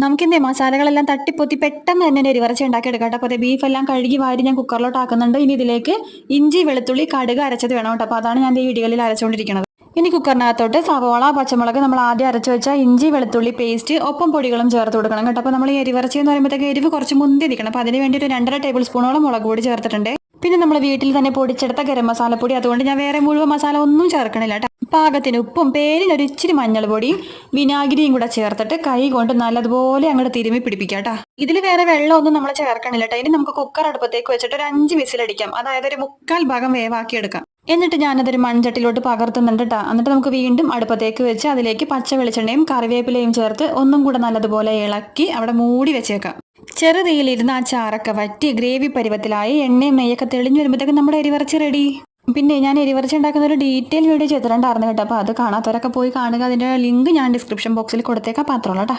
നമുക്കിന്തേ മസാലകളെല്ലാം തട്ടിപ്പൊത്തി പെട്ടെന്ന് തന്നെ ഇറച്ചി ഉണ്ടാക്കി എടുക്കാം കേട്ടോ. അപ്പോൾ ബീഫ് എല്ലാം കഴുകി വാരി ഞാൻ കുക്കറിലോട്ട് ആക്കുന്നുണ്ട് ഇനി ഇതിലേക്ക് ഇഞ്ചി വെളുത്തുള്ളി കടുക് അരച്ചത് വേണം കേട്ടോ. അപ്പോൾ അതാണ് ഞാൻ ഈ ഇടികളിൽ അരച്ചുകൊണ്ടിരിക്കുന്നത് ഇനി കുക്കറിനകത്തോട്ട് സവോള പച്ചമുളക് നമ്മൾ ആദ്യം അരച്ച് വെച്ച ഇഞ്ചി വെളുത്തുള്ളി പേസ്റ്റ് ഒപ്പം പൊടികളും ചേർത്ത് കൊടുക്കണം കേട്ടോ. അപ്പോൾ നമ്മൾ ഈ എരിവറച്ചി എന്ന് പറയുമ്പോഴത്തേക്ക് എരിവ് കുറച്ച് മുന്തി നിൽക്കണം. അപ്പോൾ അതിന് വേണ്ടി ഒരു രണ്ടര ടേബിൾ സ്പൂണോളം മുളക് പൊടി ചേർത്തിട്ടുണ്ട്. പിന്നെ നമ്മൾ വീട്ടിൽ തന്നെ പൊടിച്ചെടുത്ത ഗരം മസാലപ്പൊടി. അതുകൊണ്ട് ഞാൻ വേറെ മുഴുവൻ മസാല ഒന്നും ചേർക്കണില്ല കേട്ടോ. പാകത്തിന് ഉപ്പും പേരിന് ഒരു ഇച്ചിരി മഞ്ഞൾ പൊടിയും വിനാഗിരിയും കൂടെ ചേർത്തിട്ട് കൈ കൊണ്ട് നല്ലതുപോലെ അങ്ങോട്ട് തിരുമ്മി പിടിപ്പിക്കാട്ടാ. കേട്ടോ ഇതിൽ വേറെ വെള്ളമൊന്നും നമ്മൾ ചേർക്കണില്ല കേട്ടോ ഇനി നമുക്ക് കുക്കർ അടുപ്പത്തേക്ക് വെച്ചിട്ട് ഒരു അഞ്ച് വിസിലടിക്കാം. അതായത് ഒരു മുക്കാൽ ഭാഗം വേവാക്കി എടുക്കാം എന്നിട്ട് ഞാനതൊരു മൺചട്ടിലോട്ട് പകർത്തുന്നുണ്ട് കേട്ടോ എന്നിട്ട് നമുക്ക് വീണ്ടും അടുപ്പത്തേക്ക് വെച്ച് അതിലേക്ക് പച്ച വെളിച്ചെണ്ണയും കറിവേപ്പിലയും ചേർത്ത് ഒന്നും കൂടെ നല്ലതുപോലെ ഇളക്കി അവിടെ മൂടി വെച്ചേക്കാം. ചെറുതീയിലിരുന്ന് ആ ചാറൊക്കെ വറ്റി ഗ്രേവി പരുവത്തിലായി എണ്ണയും നെയ്യൊക്കെ തെളിഞ്ഞു വരുമ്പോഴത്തേക്കും നമ്മുടെ എരിവറച്ചി റെഡി. പിന്നെ ഞാൻ എരിവറച്ചി ഉണ്ടാക്കുന്ന ഒരു ഡീറ്റെയിൽ വീഡിയോ ചെയ്തിട്ടുണ്ടായിരുന്നു കേട്ടോ. അപ്പോൾ അത് കാണാത്തവരൊക്കെ പോയി കാണുക. അതിന്റെ ലിങ്ക് ഞാൻ ഡിസ്ക്രിപ്ഷൻ ബോക്സിൽ കൊടുത്തേക്കാം. പാത്രമുള്ള കേട്ടോ.